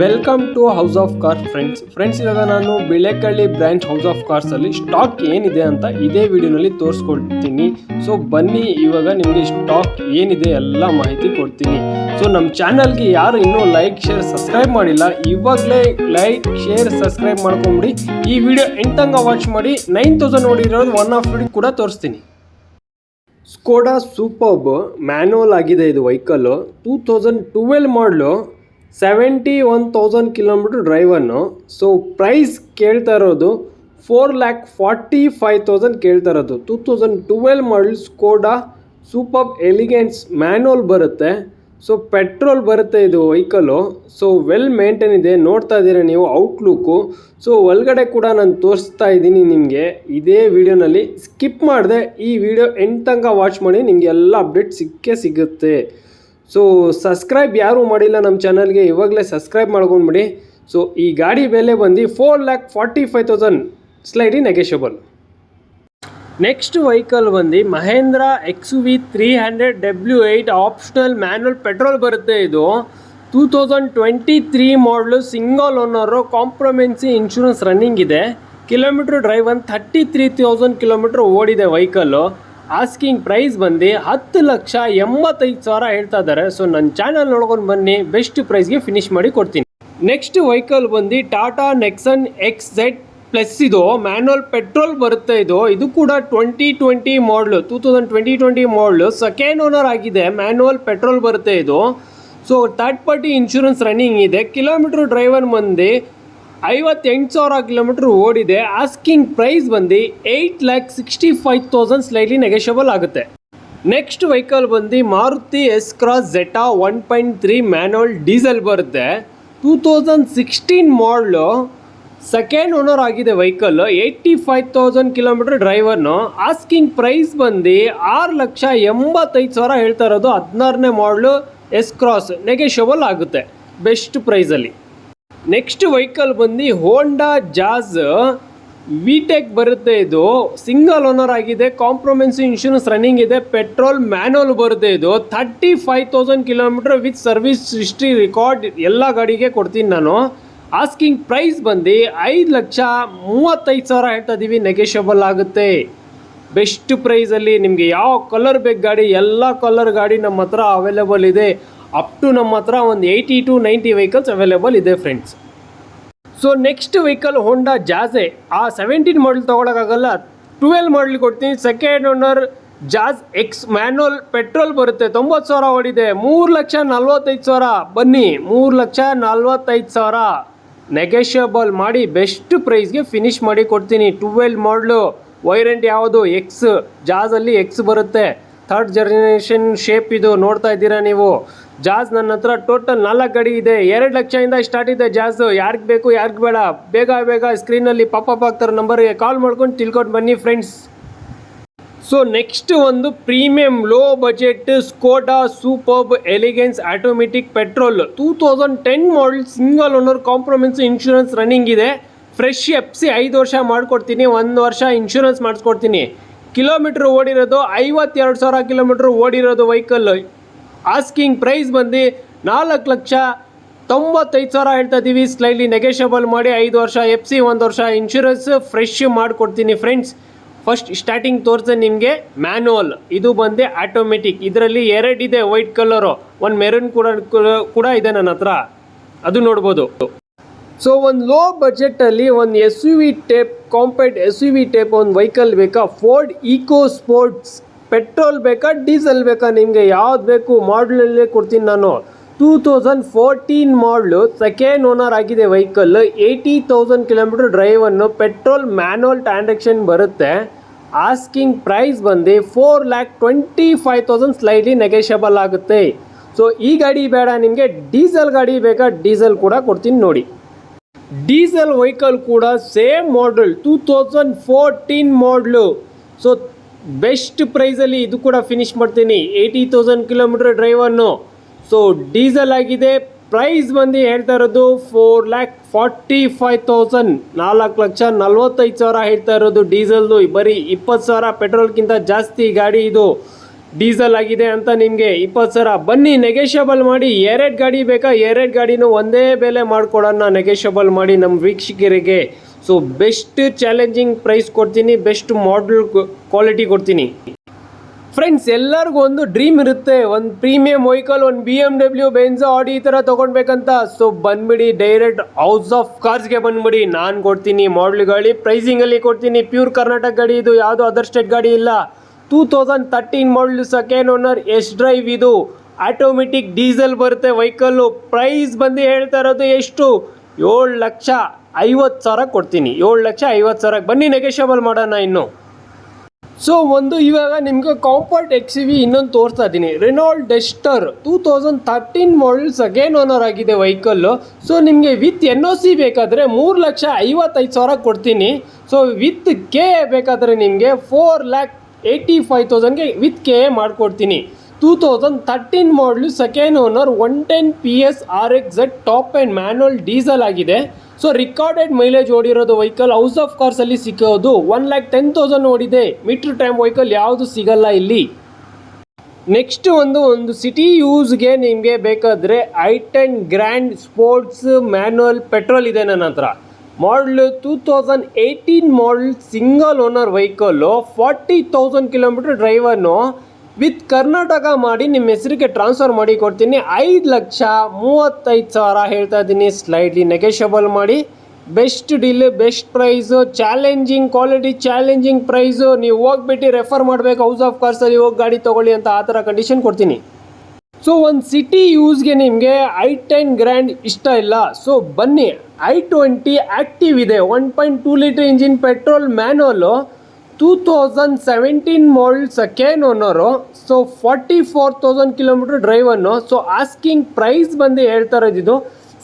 Welcome to house of car friends friends ಇವಾಗ ನಾನು Bilekahalli branch house of cars ಅಲ್ಲಿ stock ಏನಿದೆ ಅಂತ ಇದೇ ವಿಡಿಯೋನಲ್ಲಿ ತೋರಿಸ್ಕೊಡ್ತೀನಿ. ಸೊ ಬನ್ನಿ, ಇವಾಗ ನಿಮಗೆ ಸ್ಟಾಕ್ ಏನಿದೆ ಎಲ್ಲ ಮಾಹಿತಿ ಕೊಡ್ತೀನಿ. ಸೊ ನಮ್ಮ ಚಾನಲ್ಗೆ ಯಾರು ಇನ್ನೂ ಲೈಕ್ ಶೇರ್ ಸಬ್ಸ್ಕ್ರೈಬ್ ಮಾಡಿಲ್ಲ, ಇವಾಗಲೇ ಲೈಕ್ ಶೇರ್ ಸಬ್ಸ್ಕ್ರೈಬ್ ಮಾಡ್ಕೊಂಬಿಡಿ. ಈ ವಿಡಿಯೋ ಎಂಟಂಗ ವಾಚ್ ಮಾಡಿ ನೈನ್ ತೌಸಂಡ್ ನೋಡಿರೋದು ಒನ್ ಆಫ್ ವಿಡಿಯೋ ಕೂಡ ತೋರಿಸ್ತೀನಿ. ಸ್ಕೋಡಾ ಸೂಪರ್ಬ್ ಮ್ಯಾನುವಲ್ ಆಗಿದೆ ಇದು vehicle two thousand twelve model seventy one thousand kilometre ಡ್ರೈವನ್ನು. So price ಕೇಳ್ತಾ ಇರೋದು four lakh forty five thousand ಕೇಳ್ತಾ ಇರೋದು. Two thousand twelve model Skoda Superb elegance manual ಬರುತ್ತೆ. ಸೊ ಪೆಟ್ರೋಲ್ ಬರುತ್ತೆ ಇದು ವೆಹಿಕಲು ಸೊ ವೆಲ್ ಮೇಂಟೈನ್ ಇದೆ. ನೋಡ್ತಾ ಇದ್ದೀರಾ ನೀವು ಔಟ್ಲುಕ್ಕು ಸೊ ಒಳಗಡೆ ಕೂಡ ನಾನು ತೋರಿಸ್ತಾ ಇದ್ದೀನಿ ನಿಮಗೆ. ಇದೇ ವಿಡಿಯೋನಲ್ಲಿ ಸ್ಕಿಪ್ ಮಾಡಿದೆ ಈ ವಿಡಿಯೋ ಎಂಟು ತನಕ ವಾಚ್ ಮಾಡಿ ನಿಮಗೆ ಎಲ್ಲ ಅಪ್ಡೇಟ್ ಸಿಕ್ಕೇ ಸಿಗುತ್ತೆ. ಸೊ ಸಬ್ಸ್ಕ್ರೈಬ್ ಯಾರೂ ಮಾಡಿಲ್ಲ ನಮ್ಮ ಚಾನಲ್ಗೆ ಇವಾಗಲೇ ಸಬ್ಸ್ಕ್ರೈಬ್ ಮಾಡ್ಕೊಂಡ್ಬಿಡಿ. ಸೊ ಈ ಗಾಡಿ ಬೆಲೆ ಬಂದು four lakh forty five thousand slightly negotiable next vehicle ಬಂದು Mahindra X V three hundred W eight optional manual petrol ಬರುತ್ತೆ ಇದು. Two thousand twenty three model single owner comprehensive insurance running ಇದೆ. Kilometre drive ಒಂದು thirty three thousand kilometre ಓಡಿದೆ vehicle asking price ಬಂದು ಹತ್ತು ಲಕ್ಷ ಎಂಬತ್ತೈದು ಸಾವಿರ ಹೇಳ್ತಾ ಇದ್ದಾರೆ. ಸೊ ನನ್ನ ಚಾನಲ್ ನೋಡ್ಕೊಂಡು ಬನ್ನಿ ಬೆಸ್ಟ್ ಪ್ರೈಸ್ಗೆ ಫಿನಿಶ್ ಮಾಡಿ ಕೊಡ್ತೀನಿ. ನೆಕ್ಸ್ಟ್ ವೆಹಿಕಲ್ ಬಂದು Tata Nexon X Z plus ಇದು. ಮ್ಯಾನುವಲ್ ಪೆಟ್ರೋಲ್ ಬರುತ್ತೆ ಇದು. ಇದು ಕೂಡ twenty twenty model two thousand twenty twenty model second owner ಆಗಿದೆ ಮ್ಯಾನುವಲ್ ಪೆಟ್ರೋಲ್ ಬರುತ್ತೆ ಇದು. So third party insurance running ಇದೆ. ಕಿಲೋಮೀಟ್ರ್ ಡ್ರೈವರ್ ಬಂದು ಐವತ್ತೆಂಟು ಸಾವಿರ ಕಿಲೋಮೀಟ್ರ್ ಓಡಿದೆ. ಆಸ್ಕಿಂಗ್ ಪ್ರೈಸ್ ಬಂದು eight lakh sixty five thousand slightly negotiable ಆಗುತ್ತೆ. ನೆಕ್ಸ್ಟ್ ವೆಹಿಕಲ್ ಬಂದು Maruti S Cross Zeta one point three manual diesel ಬರುತ್ತೆ. Two thousand sixteen model second owner ಆಗಿದೆ vehicle eighty five thousand kilometre ಡ್ರೈವರ್ನು asking price ಬಂದು ಆರು ಲಕ್ಷ ಎಂಬತ್ತೈದು ಸಾವಿರ ಹೇಳ್ತಾ ಇರೋದು ಹದಿನಾರನೇ ಮಾಡಲು ಎಸ್ ಕ್ರಾಸ್ ನೆಗೆಷಬಲ್ ಆಗುತ್ತೆ ಬೆಸ್ಟ್ ಪ್ರೈಸಲ್ಲಿ ನೆಕ್ಸ್ಟ್ ವೆಹಿಕಲ್ ಬಂದು ಹೋಂಡಾ ಜಾಸ್ ವಿಟೆಕ್ ಬರುತ್ತೆ ಇದು. ಸಿಂಗಲ್ ಓನರ್ ಆಗಿದೆ. ಕಾಂಪ್ರೊಮೆನ್ಸ್ ಇನ್ಶೂರೆನ್ಸ್ ರನ್ನಿಂಗ್ ಇದೆ. ಪೆಟ್ರೋಲ್ ಮ್ಯಾನುವಲ್ ಬರುತ್ತೆ ಇದು. Thirty five thousand kilometre with service history record ಎಲ್ಲ ಗಾಡಿಗೆ ಕೊಡ್ತೀನಿ ನಾನು. ಆಸ್ಕಿಂಗ್ ಪ್ರೈಸ್ ಬಂದು ಐದು ಲಕ್ಷ ಮೂವತ್ತೈದು ಸಾವಿರ ಹೇಳ್ತಾ ಇದ್ದೀವಿ ನೆಗೆಷಬಲ್ ಆಗುತ್ತೆ. ಬೆಸ್ಟ್ ಪ್ರೈಸಲ್ಲಿ ನಿಮಗೆ ಯಾವ ಕಲರ್ ಬೇಕು ಗಾಡಿ, ಎಲ್ಲ ಕಲರ್ ಗಾಡಿ ನಮ್ಮ ಹತ್ರ ಅವೈಲೇಬಲ್ ಇದೆ. ಅಪ್ ಟು ನಮ್ಮ ಹತ್ರ ಒಂದು eighty to ninety vehicles available ಇದೆ friends so next vehicle Honda Jazz ಆ ಸೆವೆಂಟೀನ್ ಮಾಡಲ್ ತೊಗೊಳಕ್ಕಾಗಲ್ಲ ಟ್ವೆಲ್ ಮಾಡಲ್ ಕೊಡ್ತೀನಿ. Second owner Jazz X manual petrol ಬರುತ್ತೆ. ತೊಂಬತ್ತು ಸಾವಿರ ಓಡಿದೆ. ಮೂರು ಲಕ್ಷ ನಲ್ವತ್ತೈದು ಸಾವಿರ. ಬನ್ನಿ, ಮೂರು ಲಕ್ಷ ನಲ್ವತ್ತೈದು ಸಾವಿರ. ನೆಗೋಷಿಯಬಲ್ ಮಾಡಿ ಬೆಸ್ಟ್ ಪ್ರೈಸ್ಗೆ ಫಿನಿಶ್ ಮಾಡಿ ಕೊಡ್ತೀನಿ. ಟ್ವೆಲ್ ಮಾಡಲು ವೈರೆಂಟ್ ಯಾವುದು? ಎಕ್ಸ್ ಜಾಜಲ್ಲಿ ಎಕ್ಸ್ ಬರುತ್ತೆ. ಥರ್ಡ್ ಜರ್ನೇಷನ್ ಶೇಪ್ ಇದು. ನೋಡ್ತಾ ಇದ್ದೀರಾ ನೀವು? ಜಾಜ್ ನನ್ನ ಹತ್ರ ಟೋಟಲ್ ನಾಲ್ಕು ಗಾಡಿ ಇದೆ. ಎರಡು ಲಕ್ಷದಿಂದ ಸ್ಟಾರ್ಟ್ ಇದೆ ಜಾಜ್. ಯಾರಿಗೆ ಬೇಕು, ಯಾರಿಗೆ ಬೇಡ. ಬೇಗ ಬೇಗ ಸ್ಕ್ರೀನಲ್ಲಿ ಪಾಪಪ್ ಆಗ್ತಾರೆ ನಂಬರ್ಗೆ ಕಾಲ್ ಮಾಡ್ಕೊಂಡು ತಿಳ್ಕೊಂಡು ಬನ್ನಿ ಫ್ರೆಂಡ್ಸ್ ಸೊ ನೆಕ್ಸ್ಟ್ ಒಂದು premium low budget Skoda Superb elegance automatic petrol two thousand ten model single owner comprehensive insurance running ಇದೆ. ಫ್ರೆಶ್ ಎಫ್ ಸಿ ಐದು ವರ್ಷ ಮಾಡಿಕೊಡ್ತೀನಿ, ಒಂದು ವರ್ಷ ಇನ್ಶೂರೆನ್ಸ್ ಮಾಡಿಸ್ಕೊಡ್ತೀನಿ. ಕಿಲೋಮೀಟ್ರ್ ಓಡಿರೋದು ಐವತ್ತೆರಡು ಸಾವಿರ ಕಿಲೋಮೀಟ್ರ್ ಓಡಿರೋದು ವೆಹಿಕಲ್ ಆಸ್ಕಿಂಗ್ ಪ್ರೈಸ್ ಬಂದು ನಾಲ್ಕು ಲಕ್ಷ ತೊಂಬತ್ತೈದು ಸಾವಿರ ಹೇಳ್ತಾ ಇದ್ದೀವಿ ಸ್ಲೈಲಿ ನೆಗೆಷಬಲ್ ಮಾಡಿ ಐದು ವರ್ಷ ಎಫ್ ಸಿ ಒಂದು ವರ್ಷ ಇನ್ಶೂರೆನ್ಸ್ ಫ್ರೆಶ್ ಮಾಡಿಕೊಡ್ತೀನಿ ಫ್ರೆಂಡ್ಸ್ ಫಸ್ಟ್ ಸ್ಟಾರ್ಟಿಂಗ್ ತೋರಿಸಿದೆ ನಿಮಗೆ ಮ್ಯಾನುವಲ್ ಇದು ಬಂದೆ ಆಟೋಮೆಟಿಕ್ ಇದರಲ್ಲಿ ಎರಡಿದೆ ವೈಟ್ ಕಲರು ಒಂದು ಮೆರೂನ್ ಕೂಡ ಕೂಡ ಇದೆ ನನ್ನ ಹತ್ರ. ಅದು ನೋಡ್ಬೋದು. ಸೊ ಒಂದು ಲೋ ಬಜೆಟಲ್ಲಿ ಒಂದು S U V type compact S U V type ಒಂದು ವೆಹಿಕಲ್ ಬೇಕಾ? ಫೋರ್ಡ್ ಈಕೋ ಸ್ಪೋರ್ಟ್ಸ್ ಪೆಟ್ರೋಲ್ ಬೇಕಾ, ಡೀಸೆಲ್ ಬೇಕಾ? ನಿಮಗೆ ಯಾವ್ದು ಬೇಕು ಮಾಡಲಲ್ಲೇ ಕೊಡ್ತೀನಿ ನಾನು. Two thousand fourteen model second owner ಆಗಿದೆ vehicle eighty thousand kilometre driven petrol manual transaction ಬರುತ್ತೆ. ಆಸ್ಕಿಂಗ್ ಪ್ರೈಸ್ ಬಂದು four lakh twenty five thousand slightly negotiable ಆಗುತ್ತೆ. ಸೊ ಈ ಗಾಡಿ ಬೇಡ, ನಿಮಗೆ ಡೀಸೆಲ್ ಗಾಡಿ ಬೇಕಾ? ಡೀಸೆಲ್ ಕೂಡ ಕೊಡ್ತೀನಿ ನೋಡಿ. ಡೀಸೆಲ್ ವೆಹಿಕಲ್ ಕೂಡ same model two thousand fourteen model so best ಪ್ರೈಸಲ್ಲಿ ಇದು ಕೂಡ ಫಿನಿಶ್ ಮಾಡ್ತೀನಿ. Eighty thousand kilometre driven so diesel ಆಗಿದೆ. ಪ್ರೈಸ್ ಬಂದು ಹೇಳ್ತಾ ಇರೋದು four lakh forty five thousand ನಾಲ್ಕು ಲಕ್ಷ ನಲ್ವತ್ತೈದು ಸಾವಿರ ಹೇಳ್ತಾ ಇರೋದು ಡೀಸೆಲ್ದು ಬರೀ ಇಪ್ಪತ್ತು ಸಾವಿರ ಪೆಟ್ರೋಲ್ಗಿಂತ ಜಾಸ್ತಿ ಗಾಡಿ ಇದು. ಡೀಸೆಲ್ ಆಗಿದೆ ಅಂತ ನಿಮಗೆ ಇಪ್ಪತ್ತು ಸಾವಿರ. ಬನ್ನಿ ನೆಗೆಷಿಯಬಲ್ ಮಾಡಿ. ಎರಡು ಗಾಡಿ ಬೇಕಾ? ಎರಡು ಗಾಡಿನೂ ಒಂದೇ ಬೆಲೆ ಮಾಡಿಕೊಡೋಣ. ನೆಗೆಷಿಯಬಲ್ ಮಾಡಿ ನಮ್ಮ ವೀಕ್ಷಕರಿಗೆ. ಸೊ ಬೆಸ್ಟ್ ಚಾಲೆಂಜಿಂಗ್ ಪ್ರೈಸ್ ಕೊಡ್ತೀನಿ ಬೆಸ್ಟ್ ಮಾಡಲ್ ಕ್ವಾಲಿಟಿ ಕೊಡ್ತೀನಿ. ಫ್ರೆಂಡ್ಸ್ ಎಲ್ಲರಿಗೂ ಒಂದು ಡ್ರೀಮ್ ಇರುತ್ತೆ. ಒಂದು ಪ್ರೀಮಿಯಂ ವೆಹಿಕಲ್ ಒಂದು B M W Benz Audi ಈ ಥರ ತೊಗೊಳ್ಬೇಕಂತ ಸೊ ಬಂದ್ಬಿಡಿ ಡೈರೆಕ್ಟ್ ಹೌಸ್ ಆಫ್ ಕಾರ್ಸ್ಗೆ ಬಂದ್ಬಿಡಿ. ನಾನು ಕೊಡ್ತೀನಿ ಮಾಡಲ್ ಗಾಡಿ ಪ್ರೈಸಿಂಗಲ್ಲಿ ಕೊಡ್ತೀನಿ. ಪ್ಯೂರ್ ಕರ್ನಾಟಕ ಗಾಡಿ ಇದು, ಯಾವುದೋ ಅದರ್ ಸ್ಟೇಟ್ ಗಾಡಿ ಇಲ್ಲ. Two thousand thirteen model second owner S drive ಇದು. ಆಟೋಮೆಟಿಕ್ ಡೀಸೆಲ್ ಬರುತ್ತೆ ವೆಹಿಕಲ್ಲು ಪ್ರೈಸ್ ಬಂದು ಹೇಳ್ತಾ ಇರೋದು ಎಷ್ಟು? ಏಳು ಲಕ್ಷ. ಐವತ್ತು ಸಾವಿರ ಕೊಡ್ತೀನಿ. ಏಳು ಲಕ್ಷ ಐವತ್ತು ಸಾವಿರಕ್ಕೆ ಬನ್ನಿ ನೆಗೆಷಿಯಬಲ್ ಮಾಡೋಣ ಇನ್ನು. ಸೊ ಒಂದು ಇವಾಗ ನಿಮಗೆ ಕಾಂಪರ್ಟ್ ಎಕ್ಸ್ ವಿ ಇನ್ನೊಂದು ತೋರಿಸ್ತಾ ಇದ್ದೀನಿ. Renault Duster two thousand thirteen models again owner ಆಗಿದೆ ವೆಹಿಕಲ್ಲು ಸೊ ನಿಮಗೆ ವಿತ್ ಎನ್ ಒ ಸಿ ಬೇಕಾದರೆ ಮೂರು ಲಕ್ಷ ಐವತ್ತೈದು ಸಾವಿರ ಕೊಡ್ತೀನಿ. ಸೊ ವಿತ್ ಕೆ ಬೇಕಾದರೆ ನಿಮಗೆ ಫೋರ್ ಲ್ಯಾಕ್ ಏಯ್ಟಿ ಫೈವ್ ತೌಸಂಡ್ಗೆ ವಿತ್ ಕೆ ಮಾಡಿಕೊಡ್ತೀನಿ. Two thousand thirteen model second owner one ten P S R X Z top and manual diesel ಆಗಿದೆ. ಸೊ ರಿಕಾರ್ಡೆಡ್ ಮೈಲೇಜ್ ಓಡಿರೋದು ವೆಹಿಕಲ್ ಹೌಸ್ ಆಫ್ ಕಾರ್ಸಲ್ಲಿ ಸಿಕ್ಕೋದು one lakh ten thousand ಓಡಿದೆ. Meter time vehicle ಯಾವುದು ಸಿಗಲ್ಲ ಇಲ್ಲಿ. Next ಒಂದು ಒಂದು ಸಿಟಿ ಯೂಸ್ಗೆ ನಿಮಗೆ ಬೇಕಾದರೆ I ten Grand Sports manual petrol ಇದೆ ನನ್ನ ಹತ್ರ. Model two thousand eighteen model single owner vehicle forty thousand kilometre driven with Karnataka ಮಾಡಿ ನಿಮ್ಮ ಹೆಸರಿಗೆ ಟ್ರಾನ್ಸ್ಫರ್ ಮಾಡಿ ಕೊಡ್ತೀನಿ. ಐದು ಲಕ್ಷ ಮೂವತ್ತೈದು ಸಾವಿರ ಹೇಳ್ತಾ ಇದ್ದೀನಿ. ಸ್ಲೈಡ್ಲಿ ನೆಗೆಷಬಲ್ ಮಾಡಿ. Best deal best price challenging quality challenging price ನೀವು ಹೋಗ್ಬಿಟ್ಟು ರೆಫರ್ ಮಾಡಬೇಕು. ಹೌಸ್ ಆಫ್ ಕಾರ್ಸಲ್ಲಿ ಹೋಗಿ ಗಾಡಿ ತೊಗೊಳ್ಳಿ ಅಂತ ಆ ಥರ ಕಂಡೀಷನ್ ಕೊಡ್ತೀನಿ. ಸೊ ಒಂದು ಸಿಟಿ ಯೂಸ್ಗೆ ನಿಮಗೆ ಐ ಟೆನ್ ಗ್ರ್ಯಾಂಡ್ ಇಷ್ಟ ಇಲ್ಲ. ಸೊ ಬನ್ನಿ. ಐ ಟ್ವೆಂಟಿ ಆ್ಯಕ್ಟಿವ್ ಇದೆ. One point two litre engine petrol manual two thousand seventeen model second owner so forty four thousand kilometre driven so asking price ಬಂದು ಹೇಳ್ತಾ ಇರೋದು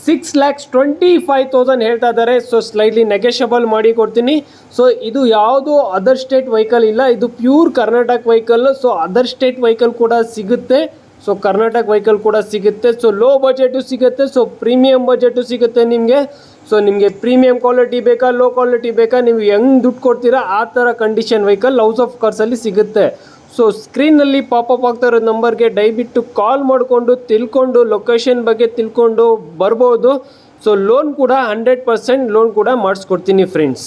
six lakhs twenty five thousand ಹೇಳ್ತಾ ಇದ್ದಾರೆ. So ಸ್ಲೈಡ್ಲಿ negotiable ಮಾಡಿ ಕೊಡ್ತೀನಿ. So ಇದು ಯಾವುದು ಅದರ್ ಸ್ಟೇಟ್ ವೆಹಿಕಲ್ ಇಲ್ಲ. ಇದು pure Karnataka vehicle so other state vehicle ಕೂಡ ಸಿಗುತ್ತೆ. ಸೊ ಕರ್ನಾಟಕ ವೆಹಿಕಲ್ ಕೂಡ ಸಿಗುತ್ತೆ ಸೊ ಲೋ ಬಜೆಟು ಸಿಗುತ್ತೆ ಸೊ ಪ್ರೀಮಿಯಂ ಬಜೆಟು ಸಿಗುತ್ತೆ ನಿಮಗೆ ಸೊ ನಿಮಗೆ ಪ್ರೀಮಿಯಂ ಕ್ವಾಲಿಟಿ ಬೇಕಾ ಲೋ ಕ್ವಾಲಿಟಿ ಬೇಕಾ ನೀವು ಹೆಂಗೆ ದುಡ್ಡು ಕೊಡ್ತೀರಾ ಆ ಥರ ಕಂಡೀಷನ್ ವೆಹಿಕಲ್ ಹೌಸ್ ಆಫ್ ಕಾರ್ಸಲ್ಲಿ ಸಿಗುತ್ತೆ ಸೊ ಸ್ಕ್ರೀನಲ್ಲಿ ಪಾಪಪ್ ಆಗ್ತಾ ಇರೋ ನಂಬರ್ಗೆ ದಯವಿಟ್ಟು ಕಾಲ್ ಮಾಡಿಕೊಂಡು ತಿಳ್ಕೊಂಡು ಲೊಕೇಶನ್ ಬಗ್ಗೆ ತಿಳ್ಕೊಂಡು ಬರ್ಬೋದು ಸೊ ಲೋನ್ ಕೂಡ ಹಂಡ್ರೆಡ್ ಪರ್ಸೆಂಟ್ ಲೋನ್ ಕೂಡ ಮಾಡಿಸ್ಕೊಡ್ತೀನಿ ಫ್ರೆಂಡ್ಸ್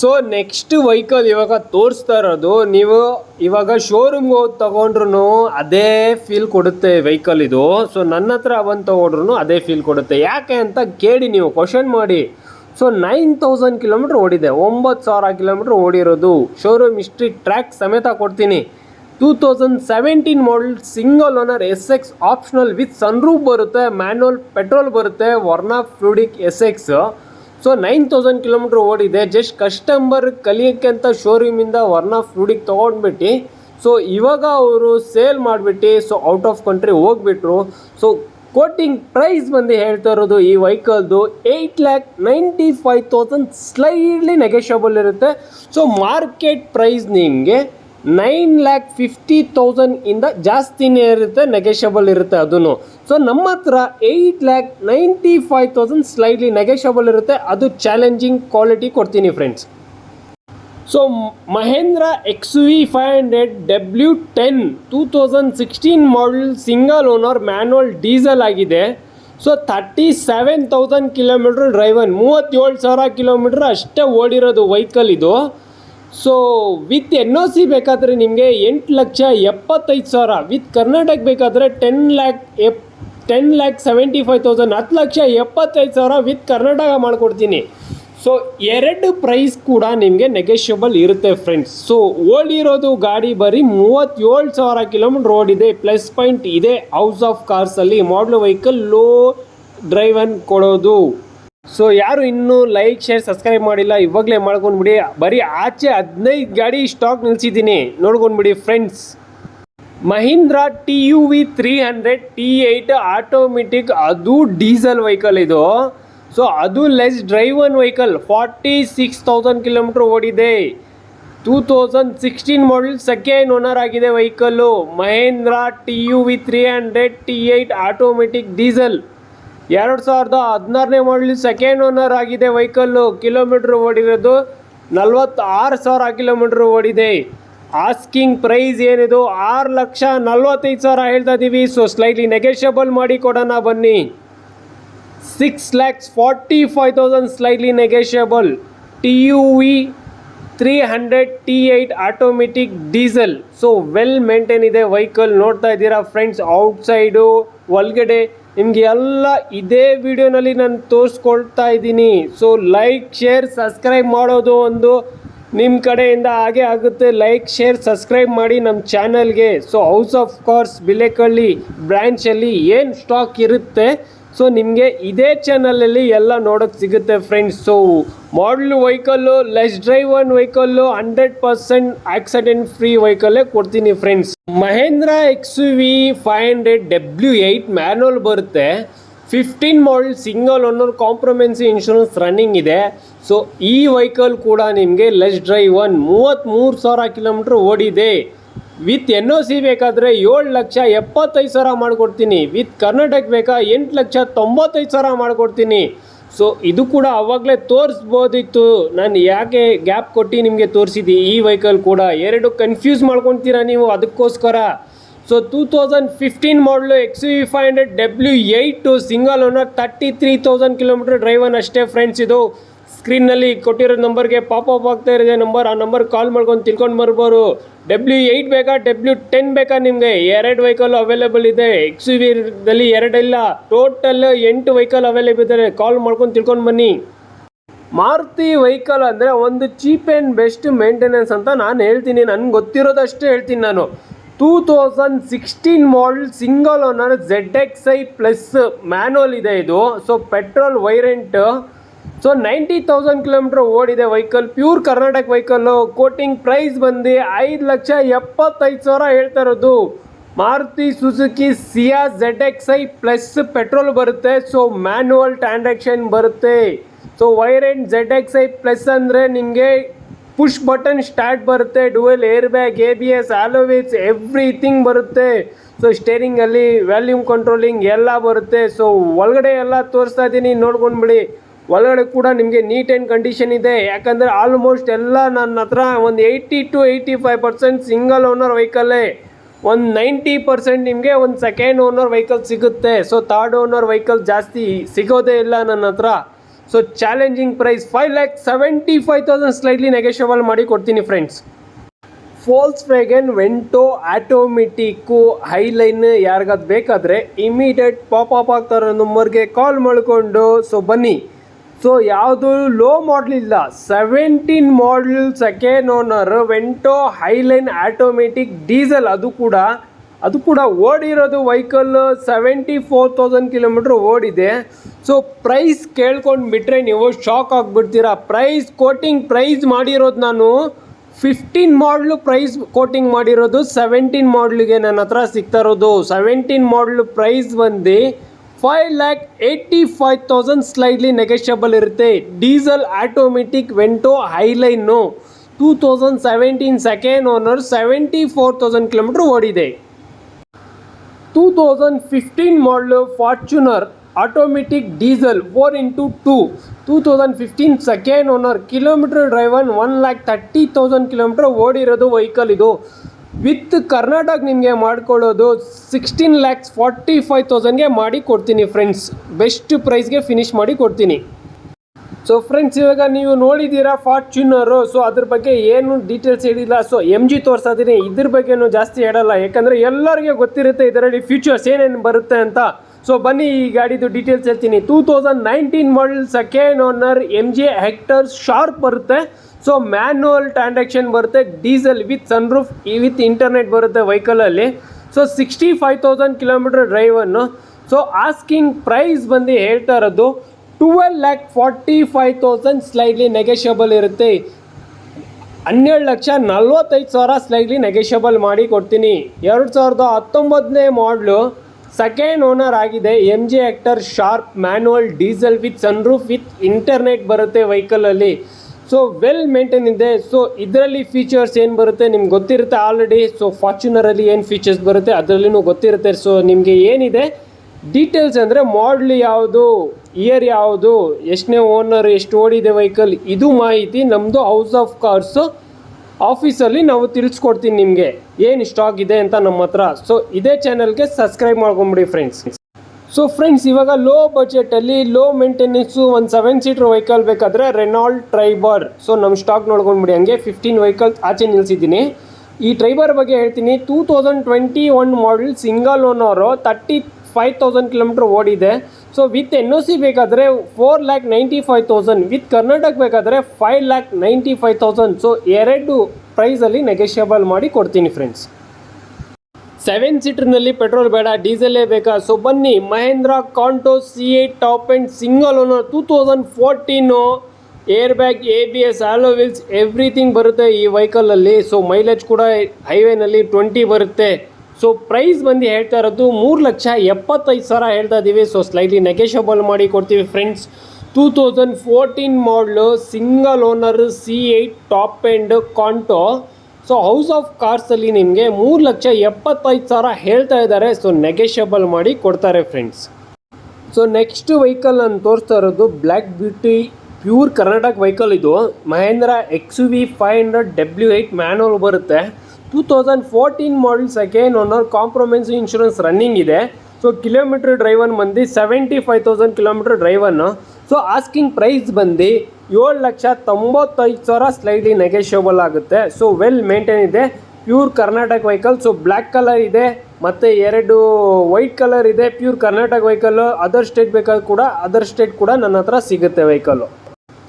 ಸೊ ನೆಕ್ಸ್ಟ್ ವೆಹಿಕಲ್ ಇವಾಗ ತೋರಿಸ್ತಾ ಇರೋದು, ನೀವು ಇವಾಗ ಶೋರೂಮ್ಗೆ ಹೋಗಿ ತಗೊಂಡ್ರು ಅದೇ ಫೀಲ್ ಕೊಡುತ್ತೆ ವೆಹಿಕಲ್ ಇದು. ಸೊ ನನ್ನ ಹತ್ರ ಅವನ್ ತಗೊಂಡ್ರು ಅದೇ ಫೀಲ್ ಕೊಡುತ್ತೆ. ಯಾಕೆ ಅಂತ ಕೇಳಿ ನೀವು ಕ್ವಶನ್ ಮಾಡಿ. ಸೊ ನೈನ್ ತೌಸಂಡ್ ಕಿಲೋಮೀಟ್ರ್ ಓಡಿದೆ. ಒಂಬತ್ತು ಸಾವಿರ ಕಿಲೋಮೀಟ್ರ್ ಓಡಿರೋದು. ಶೋರೂಮ್ ಹಿಸ್ಟ್ರಿ ಟ್ರ್ಯಾಕ್ ಸಮೇತ ಕೊಡ್ತೀನಿ. Two thousand seventeen model single owner S X optional with sunroof ಬರುತ್ತೆ ಮ್ಯಾನುವಲ್ ಪೆಟ್ರೋಲ್ ಬರುತ್ತೆ Verna Fluidic S X so nine thousand kilometre ಓಡಿದೆ. ಜಸ್ಟ್ ಕಸ್ಟಮರ್ ಕಲಿಯೋಕ್ಕೆ ಅಂತ ಶೋರೂಮಿಂದ ವರ್ನ ಫ್ರೂಡಿಗೆ ತೊಗೊಂಡ್ಬಿಟ್ಟು. ಸೊ ಇವಾಗ ಅವರು ಸೇಲ್ ಮಾಡಿಬಿಟ್ಟು. ಸೊ ಔಟ್ ಆಫ್ ಕಂಟ್ರಿ ಹೋಗ್ಬಿಟ್ರು. ಸೊ ಕೋಟಿಂಗ್ ಪ್ರೈಸ್ ಬಂದು ಹೇಳ್ತಾ ಇರೋದು ಈ ವೆಹಿಕಲ್ದು eight lakh ninety five thousand slightly negotiable ಇರುತ್ತೆ. ಸೊ ಮಾರ್ಕೆಟ್ ಪ್ರೈಸ್ ನಿಮಗೆ ನೈನ್ ಲ್ಯಾಕ್ ಫಿಫ್ಟಿ ತೌಸಂಡ್ ಇಂದ ಜಾಸ್ತಿನೇ ಇರುತ್ತೆ ನೆಗೆಷಬಲ್ ಇರುತ್ತೆ ಅದನ್ನು ಸೊ ನಮ್ಮ ಹತ್ರ eight lakh ninety five thousand slightly negotiable ಇರುತ್ತೆ. ಅದು ಚಾಲೆಂಜಿಂಗ್ ಕ್ವಾಲಿಟಿ ಕೊಡ್ತೀನಿ friends so Mahindra X V five hundred W ten two thousand sixteen model single owner manual diesel ಆಗಿದೆ. So thirty seven thousand kilometre driven ಮೂವತ್ತೇಳು ಸಾವಿರ kilometre ಅಷ್ಟೇ ಓಡಿರೋದು vehicle ಇದು. So with N O C ಬೇಕಾದರೆ ನಿಮಗೆ ಎಂಟು ಲಕ್ಷ ಎಪ್ಪತ್ತೈದು ಸಾವಿರ ವಿತ್ ಕರ್ನಾಟಕ ಬೇಕಾದರೆ ಟೆನ್ ಲ್ಯಾಕ್ ಎಪ್ ten lakh seventy five thousand ಹತ್ತು ಲಕ್ಷ ಎಪ್ಪತ್ತೈದು ಸಾವಿರ ವಿತ್ ಕರ್ನಾಟಕ ಮಾಡಿಕೊಡ್ತೀನಿ. ಸೊ ಎರಡು ಪ್ರೈಸ್ ಕೂಡ ನಿಮಗೆ ನೆಗೆಷಿಯಬಲ್ ಇರುತ್ತೆ ಫ್ರೆಂಡ್ಸ್ ಸೊ ಓಡಿರೋದು ಗಾಡಿ ಬರೀ ಮೂವತ್ತೇಳು ಸಾವಿರ ಕಿಲೋಮೀಟ್ರ್ ಇದೆ ಪ್ಲಸ್ ಪಾಯಿಂಟ್ ಇದೆ ಹೌಸ್ ಆಫ್ ಕಾರ್ಸಲ್ಲಿ ಮಾಡಲ್ ವೆಹಿಕಲ್ ಲೋ ಡ್ರೈವನ್ ಕೊಡೋದು. ಸೊ ಯಾರು ಇನ್ನೂ ಲೈಕ್ ಶೇರ್ ಸಬ್ಸ್ಕ್ರೈಬ್ ಮಾಡಿಲ್ಲ, ಇವಾಗಲೇ ಮಾಡ್ಕೊಂಡ್ಬಿಡಿ. ಬರೀ ಆಚೆ ಹದಿನೈದು ಗಾಡಿ ಸ್ಟಾಕ್ ನಿಲ್ಸಿದ್ದೀನಿ. ನೋಡ್ಕೊಂಡ್ಬಿಡಿ friends Mahindra T U V three hundred T eight automatic ಅದು ಡೀಸೆಲ್ ವೆಹಿಕಲ್ ಇದು. ಸೊ ಅದು less driven vehicle forty six thousand kilometre ಓಡಿದೆ. Two thousand sixteen model second owner ಆಗಿದೆ vehicle Mahindra T U V three hundred T eight automatic diesel ಎರಡು ಸಾವಿರದ ಹದಿನಾರನೇ model second owner ಆಗಿದೆ vehicle kilometre ಓಡಿರೋದು ನಲ್ವತ್ತಾರು ಸಾವಿರ ಕಿಲೋಮೀಟ್ರ್ ಓಡಿದೆ. ಆಸ್ಕಿಂಗ್ ಪ್ರೈಸ್ ಏನಿದು? ಆರು ಲಕ್ಷ ನಲ್ವತ್ತೈದು ಸಾವಿರ ಹೇಳ್ತಾ ಇದ್ದೀವಿ ಸೊ ಸ್ಲೈಟ್ಲಿ ನೆಗೆಷಿಯಬಲ್ ಮಾಡಿ ಕೊಡೋಣ ಬನ್ನಿ. Six lakhs forty five thousand slightly negotiable T U V three hundred T eight automatic diesel so well maintain ಇದೆ ವೆಹಿಕಲ್ ನೋಡ್ತಾ ಇದ್ದೀರಾ ಫ್ರೆಂಡ್ಸ್ ಔಟ್ಸೈಡು ಒಳಗಡೆ. ನಿಮಗೆ ಎಲ್ಲ ಇದೇ ವಿಡಿಯೋನಲ್ಲಿ ನಾನು ತೋರಿಸ್ಕೊಳ್ತಾ ಇದ್ದೀನಿ. ಸೊ ಲೈಕ್ ಶೇರ್ ಸಬ್ಸ್ಕ್ರೈಬ್ ಮಾಡೋದು ಒಂದು ನಿಮ್ಮ ಕಡೆಯಿಂದ ಹಾಗೆ ಆಗುತ್ತೆ. ಲೈಕ್ ಶೇರ್ ಸಬ್ಸ್ಕ್ರೈಬ್ ಮಾಡಿ ನಮ್ಮ ಚಾನಲ್ಗೆ. So house of cars Bilekahalli ಬ್ರ್ಯಾಂಚಲ್ಲಿ ಏನು ಸ್ಟಾಕ್ ಇರುತ್ತೆ? ಸೊ ನಿಮಗೆ ಇದೇ ಚಾನಲಲ್ಲಿ ಎಲ್ಲ ನೋಡೋಕ್ಕೆ ಸಿಗುತ್ತೆ friends so model vehicle less drive one vehicle hundred percent accident free ವೆಹಿಕಲ್ಲೇ ಕೊಡ್ತೀನಿ friends Mahindra X V five hundred W eight manual ಬರುತ್ತೆ. Fifteen model single owner comprehensive insurance running ಇದೆ. ಸೊ ಈ ವೆಹಿಕಲ್ ಕೂಡ ನಿಮಗೆ ಲೆಸ್ ಡ್ರೈವ್ ಒನ್ ಮೂವತ್ತ್ಮೂರು ಸಾವಿರ kilometre ಓಡಿದೆ. With N O C ಬೇಕಾದರೆ ಏಳು ಲಕ್ಷ ಎಪ್ಪತ್ತೈದು ಸಾವಿರ ಮಾಡಿಕೊಡ್ತೀನಿ. ವಿತ್ ಕರ್ನಾಟಕ ಬೇಕಾ ಎಂಟು ಲಕ್ಷ ತೊಂಬತ್ತೈದು ಸಾವಿರ ಮಾಡಿಕೊಡ್ತೀನಿ. ಸೊ ಇದು ಕೂಡ ಅವಾಗಲೇ ತೋರಿಸ್ಬೋದಿತ್ತು. ನಾನು ಯಾಕೆ ಗ್ಯಾಪ್ ಕೊಟ್ಟು ನಿಮಗೆ ತೋರಿಸಿದ್ದಿ ಈ ವೆಹಿಕಲ್ ಕೂಡ? ಎರಡು ಕನ್ಫ್ಯೂಸ್ ಮಾಡ್ಕೊತೀರಾ ನೀವು ಅದಕ್ಕೋಸ್ಕರ? So two thousand fifteen model X V five hundred W eight single owner thirty three thousand kilometre driven ಅಷ್ಟೇ ಫ್ರೆಂಡ್ಸ್ ಇದು. ಸ್ಕ್ರೀನ್ನಲ್ಲಿ ಕೊಟ್ಟಿರೋ ನಂಬರ್ಗೆ ಅಪ್ ಆಗ್ತಾ ಇರೋದೇ ನಂಬರ್ ಆ ನಂಬರ್ ಕಾಲ್ ಮಾಡ್ಕೊಂಡು ತಿಳ್ಕೊಂಡು ಬರ್ಬೋದು ಡಬ್ಲ್ಯೂ ಏಯ್ಟ್ ಬೇಕಾ ಡಬ್ಲ್ಯೂ ಟೆನ್ ಬೇಕಾ ನಿಮಗೆ? ಎರಡು ವೆಹಿಕಲ್ ಅವೈಲೇಬಲ್ ಇದೆ. ಎಕ್ಸ್ ವಿದಲ್ಲಿ ಎರಡಿಲ್ಲ. ಟೋಟಲ್ ಎಂಟು ವೆಹಿಕಲ್ ಅವೈಲೇಬಲ್ ಇದೆ ಕಾಲ್ ಮಾಡ್ಕೊಂಡು ತಿಳ್ಕೊಂಡು ಬನ್ನಿ. ಮಾರುತಿ ವೆಹಿಕಲ್ ಅಂದರೆ ಒಂದು ಚೀಪ್ ಆ್ಯಂಡ್ ಬೆಸ್ಟ್ ಮೇಂಟೆನೆನ್ಸ್ ಅಂತ ನಾನು ಹೇಳ್ತೀನಿ. ನನಗೆ ಗೊತ್ತಿರೋದಷ್ಟೇ ಹೇಳ್ತೀನಿ ನಾನು. Two thousand sixteen model single owner Z X I plus manual ಇದೆ ಇದು. So petrol variant so ninety thousand kilometre ಓಡಿದೆ vehicle pure Karnataka vehicle quoting price ಬಂದು ಐದು ಲಕ್ಷ ಎಪ್ಪತ್ತೈದು ಸಾವಿರ ಹೇಳ್ತಾ ಇರೋದು. Maruti Suzuki Ciaz Z X I plus petrol ಬರುತ್ತೆ. ಸೊ ಮ್ಯಾನುವಲ್ ಟ್ರಾನ್ಸಾಕ್ಷನ್ ಬರುತ್ತೆ. So variant Z X I plus ಅಂದರೆ ನಿಮಗೆ ಪುಷ್ ಬಟನ್ ಸ್ಟಾರ್ಟ್ ಬರುತ್ತೆ, dual airbag A B S alloys everything ಬರುತ್ತೆ. ಸೊ ಸ್ಟೇರಿಂಗಲ್ಲಿ ವ್ಯಾಲ್ಯೂಮ್ ಕಂಟ್ರೋಲಿಂಗ್ ಎಲ್ಲ ಬರುತ್ತೆ. ಸೊ ಒಳಗಡೆ ಎಲ್ಲ ತೋರಿಸ್ತಾ ಇದ್ದೀನಿ ನೋಡ್ಕೊಂಡ್ಬಿಡಿ. ಒಳಗಡೆ ಕೂಡ ನಿಮಗೆ ನೀಟ್ ಆ್ಯಂಡ್ ಕಂಡೀಷನ್ ಇದೆ. ಯಾಕಂದರೆ ಆಲ್ಮೋಸ್ಟ್ ಎಲ್ಲ ನನ್ನ ಹತ್ರ ಒಂದು eighty to eighty five percent single owner ವೆಹಿಕಲ್ಲೇ ಒಂದು ನೈಂಟಿ ಪರ್ಸೆಂಟ್ ನಿಮಗೆ ಒಂದು ಸೆಕೆಂಡ್ ಓನರ್ ವೆಹಿಕಲ್ ಸಿಗುತ್ತೆ. ಸೊ ಥರ್ಡ್ ಓನರ್ ವೆಹಿಕಲ್ ಜಾಸ್ತಿ ಸಿಗೋದೇ ಇಲ್ಲ ನನ್ನ ಹತ್ರ. So challenging price five lakh seventy five thousand slightly negotiable ಮಾಡಿ ಕೊಡ್ತೀನಿ ಫ್ರೆಂಡ್ಸ್ ಫೋಲ್ಸ್ ವ್ಯಾಗನ್ ವೆಂಟೋ ಆಟೋಮೆಟಿಕ್ಕು ಹೈಲೈನ್ ಯಾರಿಗಾದ್ರು ಬೇಕಾದರೆ ಇಮಿಡಿಯೇಟ್ ಪಾಪ್ ಅಪ್ ಆಗ್ತಾರೋ ನಂಬರ್ಗೆ ಕಾಲ್ ಮಾಡಿಕೊಂಡು ಸೊ ಬನ್ನಿ. ಸೊ ಯಾವುದು ಲೋ ಮಾಡಲ್ ಇಲ್ಲ. Seventeen model second owner Vento Highline automatic diesel ಅದು ಕೂಡ ಅದು ಕೂಡ ಓಡಿರೋದು vehicle seventy four thousand kilometre ಓಡಿದೆ. ಸೊ ಪ್ರೈಸ್ ಕೇಳ್ಕೊಂಡು ಬಿಟ್ಟರೆ ನೀವು ಶಾಕ್ ಆಗಿಬಿಡ್ತೀರಾ? ಪ್ರೈಸ್ ಕೋಟಿಂಗ್ ಪ್ರೈಸ್ ಮಾಡಿರೋದು ನಾನು ಫಿಫ್ಟೀನ್ ಮಾಡಲು ಪ್ರೈಸ್ ಕೋಟಿಂಗ್ ಮಾಡಿರೋದು ಸೆವೆಂಟೀನ್ ಮಾಡಲಿಗೆ ನನ್ನ ಹತ್ರ ಸಿಗ್ತಾ ಇರೋದು. ಸೆವೆಂಟೀನ್ ಮಾಡಲು ಪ್ರೈಸ್ ಬಂದು five lakh eighty five thousand slightly negotiable ಇರುತ್ತೆ. Diesel automatic Vento Highline two thousand seventeen second owner seventy four thousand kilometre ಓಡಿದೆ. Two thousand fifteen model Fortuner automatic diesel four into two two thousand fifteen second owner kilometre driven one lakh thirty thousand kilometre ಓಡಿರೋದು vehicle ಇದು. With Karnataka ನಿಮಗೆ ಮಾಡ್ಕೊಳ್ಳೋದು sixteen lakhs forty five ತೌಸಂಡ್ಗೆ ಮಾಡಿ ಕೊಡ್ತೀನಿ friends best ಪ್ರೈಸ್ಗೆ finish ಮಾಡಿ ಕೊಡ್ತೀನಿ. So friends ಇವಾಗ ನೀವು ನೋಡಿದ್ದೀರಾ ಫಾರ್ಚುನರು ಸೊ ಅದ್ರ ಬಗ್ಗೆ ಏನು ಡೀಟೇಲ್ಸ್ ಹೇಳಿಲ್ಲ. ಸೊ ಎಂ ಜಿ ತೋರಿಸ್ತಾ ಇದ್ದೀನಿ ಇದ್ರ ಬಗ್ಗೆನೂ ಜಾಸ್ತಿ ಹೇಳಲ್ಲ. ಯಾಕಂದರೆ ಎಲ್ಲರಿಗೆ ಗೊತ್ತಿರುತ್ತೆ ಇದರಲ್ಲಿ ಫ್ಯೂಚರ್ಸ್ ಏನೇನು ಬರುತ್ತೆ ಅಂತ. ಸೊ ಬನ್ನಿ, ಈ ಗಾಡಿದು ಡೀಟೇಲ್ಸ್ ಹೇಳ್ತೀನಿ. Two thousand nineteen model second owner M G Hector Sharp ಬರುತ್ತೆ. ಸೊ ಮ್ಯಾನ್ಯುವಲ್ ಟ್ರಾನ್ಸಾಕ್ಷನ್ ಬರುತ್ತೆ. Diesel with sunroof with internet ಬರುತ್ತೆ ವೆಹಿಕಲಲ್ಲಿ so sixty five thousand kilometre driven so asking price ಬಂದು ಹೇಳ್ತಾ ಇರೋದು twelve lakh forty five thousand slightly negotiable ಇರುತ್ತೆ. ಹನ್ನೆರಡು ಲಕ್ಷ ನಲ್ವತ್ತೈದು ಸಾವಿರ ಸ್ಲೈಡ್ಲಿ ನೆಗೆಷಬಲ್ ಮಾಡಿ ಕೊಡ್ತೀನಿ. ಎರಡು ಸಾವಿರದ ಹತ್ತೊಂಬತ್ತನೇ ಮಾಡಲು ಸೆಕೆಂಡ್ ಓನರ್ ಆಗಿದೆ M G Hector Sharp manual diesel with sunroof with internet ಬರುತ್ತೆ ವೆಹಿಕಲಲ್ಲಿ ಸೊ ವೆಲ್ ಮೇಂಟೈನ್ ಇದೆ. ಸೊ ಇದರಲ್ಲಿ ಫೀಚರ್ಸ್ ಏನು ಬರುತ್ತೆ ನಿಮ್ಗೆ ಗೊತ್ತಿರುತ್ತೆ ಆಲ್ರೆಡಿ ಸೊ ಫಾರ್ಚುನರಲ್ಲಿ ಏನು ಫೀಚರ್ಸ್ ಬರುತ್ತೆ ಅದರಲ್ಲಿನೂ ಗೊತ್ತಿರುತ್ತೆ. ಸೊ ನಿಮಗೆ ಏನಿದೆ? ಡೀಟೇಲ್ಸ್ ಅಂದರೆ ಮಾಡಲ್ ಯಾವುದು ಇಯರ್ ಯಾವುದು, ಎಷ್ಟನೇ ಓನರ್ ಎಷ್ಟು ಓಡಿದೆ ವೆಹಿಕಲ್ ಇದು ಮಾಹಿತಿ. ನಮ್ಮದು ಹೌಸ್ ಆಫ್ ಕಾರ್ಸು ಆಫೀಸಲ್ಲಿ ನಾವು ತಿಳಿಸ್ಕೊಡ್ತೀನಿ ನಿಮಗೆ ಏನು ಸ್ಟಾಕ್ ಇದೆ ಅಂತ ನಮ್ಮ ಹತ್ರ. ಸೊ ಇದೇ ಚಾನಲ್ಗೆ ಸಬ್ಸ್ಕ್ರೈಬ್ ಮಾಡ್ಕೊಂಬಿಡಿ ಫ್ರೆಂಡ್ಸ್ ಸೊ ಫ್ರೆಂಡ್ಸ್ ಇವಾಗ ಲೋ ಬಜೆಟಲ್ಲಿ ಲೋ ಮೇಂಟೆನೆನ್ಸು ಒಂದು ಸೆವೆನ್ ಸೀಟ್ರ್ ವೆಹಿಕಲ್ ಬೇಕಾದರೆ ರೆನಾಲ್ಡ್ ಟ್ರೈಬರ್ ಸೊ ನಮ್ಮ ಸ್ಟಾಕ್ ನೋಡ್ಕೊಂಡ್ಬಿಡಿ ಹಂಗೆ ಫಿಫ್ಟೀನ್ ವೆಹಿಕಲ್ಸ್ ಆಚೆ ನಿಲ್ಲಿಸಿದ್ದೀನಿ ಈ ಟ್ರೈಬರ್ ಬಗ್ಗೆ ಹೇಳ್ತೀನಿ. Two thousand twenty one model single owner thirty five thousand kilometre ಓಡಿದೆ. So with N O C ಬೇಕಾದರೆ four lakh ninety five thousand with Karnataka ಬೇಕಾದರೆ five lakh ninety five thousand so ಎರಡು ಪ್ರೈಸಲ್ಲಿ ನೆಗೆಷಿಯಬಲ್ ಮಾಡಿ ಕೊಡ್ತೀನಿ friends seven ಸೀಟರ್ನಲ್ಲಿ petrol ಬೇಡ ಡೀಸೆಲ್ಲೇ ಬೇಕಾ? So ಬನ್ನಿ. Mahindra Kanto C eight top and single owner two thousand fourteen air bag A B S alloy wheels everything ಬರುತ್ತೆ ಈ ವೆಹಿಕಲಲ್ಲಿ ಸೊ ಮೈಲೇಜ್ ಕೂಡ ಹೈವೇನಲ್ಲಿ ಟ್ವೆಂಟಿ ಬರುತ್ತೆ. ಸೊ ಪ್ರೈಸ್ ಬಂದು ಹೇಳ್ತಾ ಇರೋದು ಮೂರು ಲಕ್ಷ ಎಪ್ಪತ್ತೈದು ಸಾವಿರ ಹೇಳ್ತಾ ಇದ್ದೀವಿ ಸೊ ಸ್ಲೈಟ್ಲಿ ನೆಗೆಷಬಲ್ ಮಾಡಿ ಕೊಡ್ತೀವಿ friends two thousand fourteen model single owner C eight top and Quanto so house of ಕಾರ್ಸಲ್ಲಿ ನಿಮಗೆ ಮೂರು ಲಕ್ಷ ಎಪ್ಪತ್ತೈದು ಸಾವಿರ ಹೇಳ್ತಾ ಇದ್ದಾರೆ. ಸೊ ನೆಗೆಷಬಲ್ ಮಾಡಿ ಕೊಡ್ತಾರೆ ಫ್ರೆಂಡ್ಸ್ ಸೊ ನೆಕ್ಸ್ಟ್ ವೆಹಿಕಲ್ ನಾನು ತೋರಿಸ್ತಾ ಇರೋದು black beauty pure Karnataka vehicle ಇದು. Mahindra X V five hundred W eight manual ಬರುತ್ತೆ. Two thousand fourteen model second owner compromise insurance running ಇದೆ. ಸೊ ಕಿಲೋಮೀಟ್ರ್ ಡ್ರೈವನ್ ಬಂದು seventy five thousand kilometre driven so asking price ಬಂದು ಏಳು ಲಕ್ಷ ತೊಂಬತ್ತೈದು ಸಾವಿರ slightly negotiable ಆಗುತ್ತೆ. ಸೊ ವೆಲ್ ಮೇಂಟೈನ್ ಇದೆ. Pure Karnataka vehicle so black colour ಇದೆ. ಮತ್ತು ಎರಡು ವೈಟ್ ಕಲರ್ ಇದೆ. Pure Karnataka vehicle other state ಬೇಕಾದ್ರೆ ಕೂಡ ಅದರ್ ಸ್ಟೇಟ್ ಕೂಡ ನನ್ನ ಹತ್ರ ಸಿಗುತ್ತೆ ವೆಹಿಕಲ್ಲು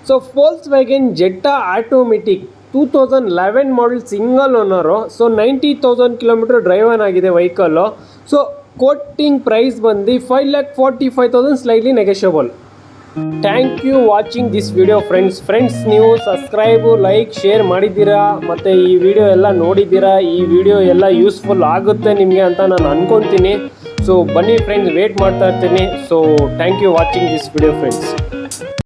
ಸೊ ಫೋಲ್ಸ್ wagon Jetta automatic two thousand eleven model single owner so ninety thousand kilometre driven ಆಗಿದೆ ವೆಹಿಕಲ್ಲು ಸೊ ಕೋಟಿಂಗ್ ಪ್ರೈಸ್ ಬಂದು five lakh forty five thousand slightly negotiable thank you watching this video friends friends ನೀವು subscribe like share ಮಾಡಿದ್ದೀರಾ? ಮತ್ತು ಈ video ಎಲ್ಲ ನೋಡಿದ್ದೀರಾ? ಈ video ಎಲ್ಲ ಯೂಸ್ಫುಲ್ ಆಗುತ್ತೆ ನಿಮಗೆ ಅಂತ ನಾನು ಅಂದ್ಕೊತೀನಿ ಸೊ ಬನ್ನಿ ಫ್ರೆಂಡ್ಸ್ ವೇಟ್ ಮಾಡ್ತಾ ಇರ್ತೀನಿ. So thank you watching this video friends